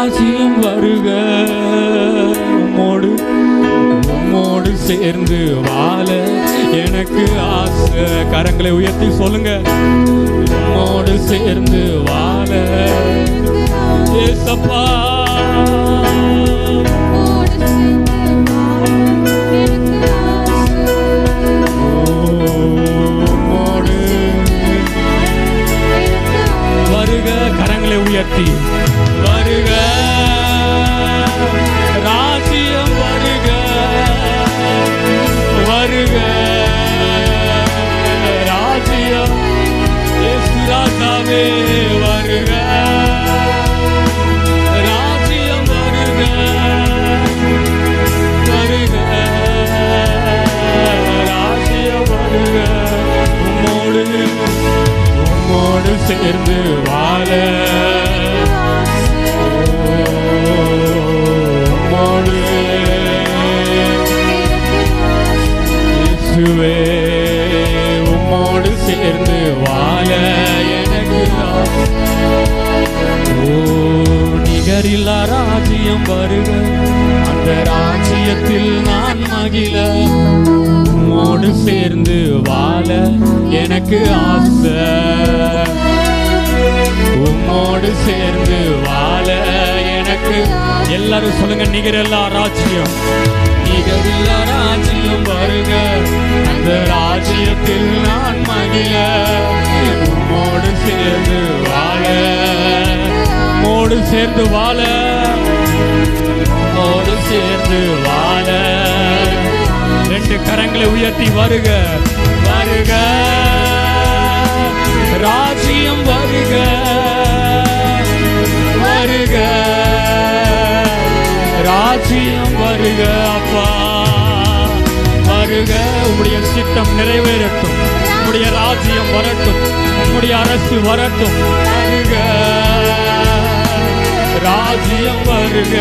ராஜ்யம் வருக. உம்மோடு உம்மோடு சேர்ந்து வாழ. எனக்கு ஆசை. கரங்களை உயர்த்தி சொல்லுங்க. உம்மோடு சேர்ந்து வாழ. ஏசப்பா. சேர்ந்து வாழ. உம்மோடு இயேசுவே உம்மோடு சேர்ந்து வாழ. எனக்கு நிகரில் ஓ நிகரில்லா ராஜ்யம் வருக. அந்த ராஜ்யத்தில் நான் மகிழ. உம்மோடு சேர்ந்து வாழ. எனக்கு ஆசை எல்லாரும் சொல்லுங்க நிகரில்லா ராஜ்யம். நிகரில்லா ராஜ்யம் வருக. அந்த ராஜ்யத்தில் நான் மகிழ. உம்மோடு சேர்ந்து வாழ. உம்மோடு சேர்ந்து வாழ. உம்மோடு சேர்ந்து வாழ. ரெண்டு கரங்களை உயர்த்தி வருக. வருக. ராஜ்யம் வருக அப்பா. வருக. உம்முடைய சித்தம் நிறைவேறட்டும். உம்முடைய ராஜ்யம் வரட்டும். உம்முடைய அரசு வரட்டும். வருக. ராஜ்யம் வருக.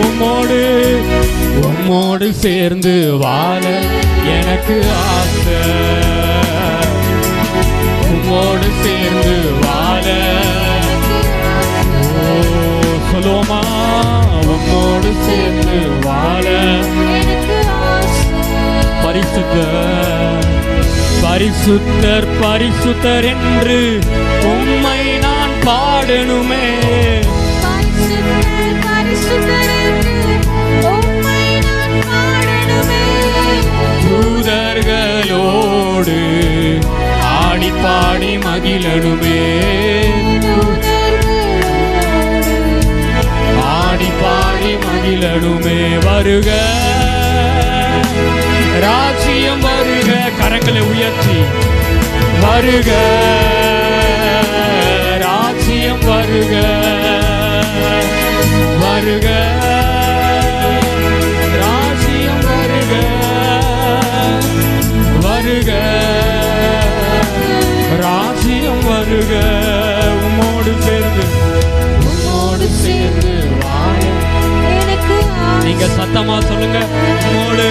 உம்மோடு உம்மோடு சேர்ந்து வாழ எனக்கு ஆசை. உம்மோடு சேர்ந்து வாழ பரிசுத்தர் பரிசுத்தர் என்று உம்மை நான் பாடணுமே. தூதர்களோடு ஆடி பாடி மகிழனுமே ஆடி பாடி மகிழனுமே வருக. ராஜ்யம் வருக கரங்களை உயர்த்தி. வருக ராஜ்யம் வருக. வருக ராஜ்யம் வருக. வருக ராஜ்யம் வருக. உம்மோடு சேர்ந்து உம்மோடு சேர்ந்து வாழ நீங்க சத்தமா சொல்லுங்க உம்மோடு.